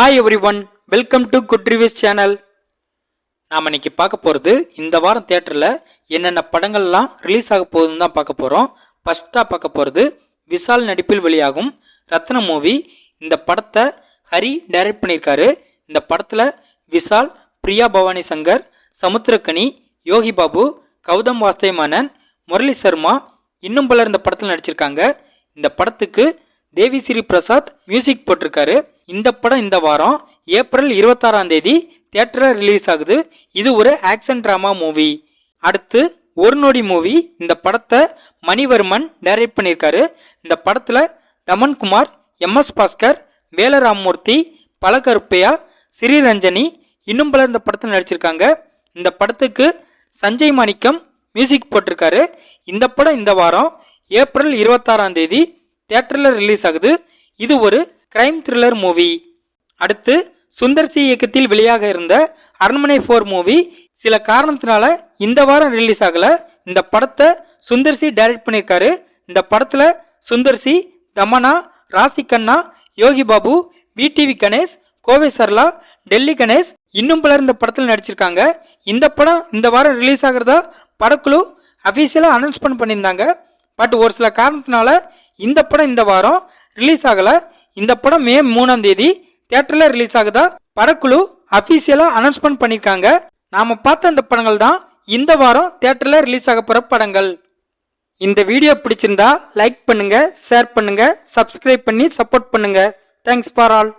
Hi everyone welcome to good reviews channel நாம் இன்னைக்கு பார்க்க போகிறது இந்த வாரம் தேட்டரில் என்னென்ன படங்கள்லாம் ரிலீஸ் ஆக போகுதுன்னு தான் பார்க்க போகிறோம் ஃபஸ்ட்டாக பார்க்க போகிறது விஷால் நடிப்பில் வெளியாகும் ரத்ன மூவி இந்த படத்தை ஹரி டைரக்ட் பண்ணியிருக்காரு. இந்த படத்தில் விஷால் பிரியா பவானி சங்கர் சமுத்திரக்கனி யோகி பாபு கௌதம் வாஸ்தேமானன் முரளி சர்மா இன்னும் பலர் இந்த படத்தில் நடிச்சிருக்காங்க. இந்த படத்துக்கு தேவி ஸ்ரீ பிரசாத் மியூசிக் போட்டிருக்காரு. இந்த படம் இந்த வாரம் ஏப்ரல் இருபத்தாறாம் தேதி தியேட்டரில் ரிலீஸ் ஆகுது. இது ஒரு ஆக்ஷன் ட்ராமா மூவி அடுத்து ஒரு நொடி மூவி இந்த படத்தை மணிவர்மன் டைரக்ட் பண்ணியிருக்காரு. இந்த படத்தில் தமன்குமார் எம் எஸ் பாஸ்கர் வேலராமூர்த்தி பலகருப்பையா ஸ்ரீரஞ்சனி இன்னும் பலர் இந்த படத்தில் நடிச்சிருக்காங்க. இந்த படத்துக்கு சஞ்சய் மாணிக்கம் மியூசிக் போட்டிருக்காரு. இந்த படம் இந்த வாரம் ஏப்ரல் இருபத்தாறாம் தேதி தியேட்டரில் ரிலீஸ் ஆகுது. இது ஒரு கிரைம் த்ரில்லர் மூவி அடுத்து சுந்தர் சி இயக்கத்தில் வெளியாக இருந்த அரண்மனை ஃபோர் மூவி சில காரணத்தினால இந்த வாரம் ரிலீஸ் ஆகல. இந்த படத்தை சுந்தர் சி டைரக்ட் பண்ணியிருக்காரு. இந்த படத்தில் சுந்தர் சி தமனா ராசி கண்ணா யோகி பாபு விடிவி கணேஷ் கோவை சர்லா டெல்லி கணேஷ் இன்னும் பலர் இந்த படத்தில் நடிச்சிருக்காங்க. இந்த படம் இந்த வாரம் ரிலீஸ் ஆகிறதா படக்குழு அஃபீஷியலாக அனௌன்ஸ்மெண்ட் பண்ணியிருந்தாங்க. பட் ஒரு சில காரணத்தினால இந்த படம் இந்த வாரம் ரிலீஸ் ஆகலை. இந்த படம் மே மூணாம் தேதி. தியேட்டரில் ரிலீஸ் ஆகுதா? படக்குழு அஃபீஷியலாக அனௌன்ஸ்மெண்ட் பண்ணியிருக்காங்க நாம் பார்த்த அந்த படங்கள் தான் இந்த வாரம் தேட்டரில் ரிலீஸ் ஆக போகிற படங்கள். இந்த வீடியோ பிடிச்சிருந்தா லைக் பண்ணுங்க ஷேர் பண்ணுங்க சப்ஸ்கிரைப் பண்ணி சப்போர்ட் பண்ணுங்க. Thanks for all